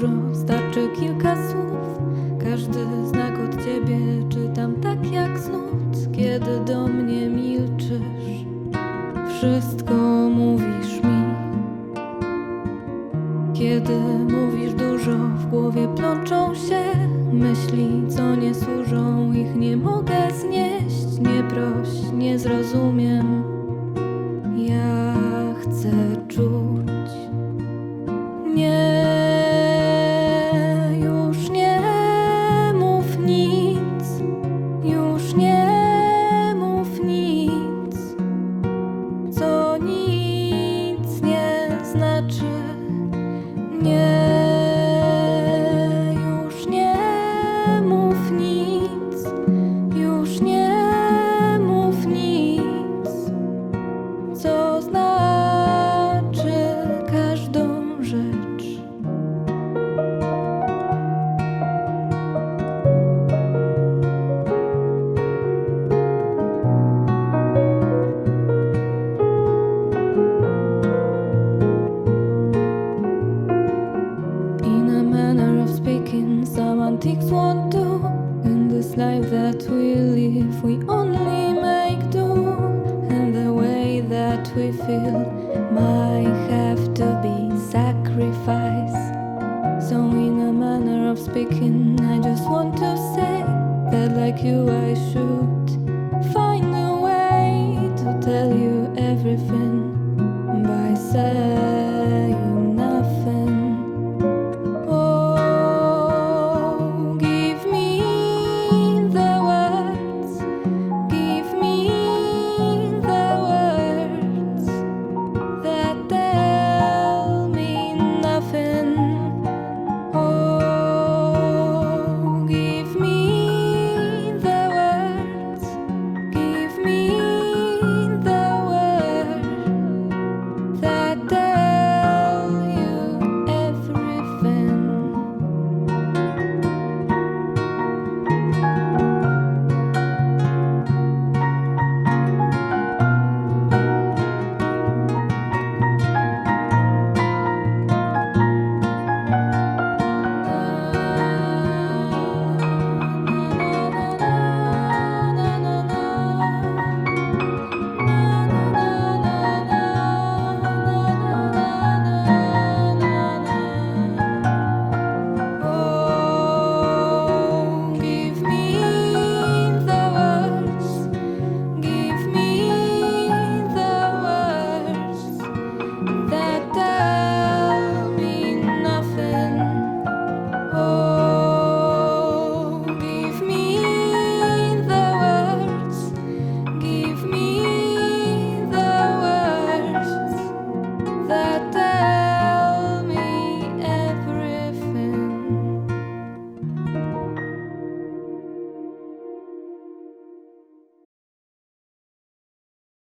dużo, starczy kilka słów. Każdy znak od ciebie czytam tak jak z nut, kiedy do mnie milczysz. Wszystko mówisz mi. Kiedy mówisz dużo, w głowie plączą się myśli, co nie służą, ich nie mogę znieść. Nie proś, nie zrozumiem. Ja chcę czuć. Antiques won't do. In this life that we live, we only make do. And the way that we feel might have to be sacrificed. So, in a manner of speaking, I just want to say that, like you, I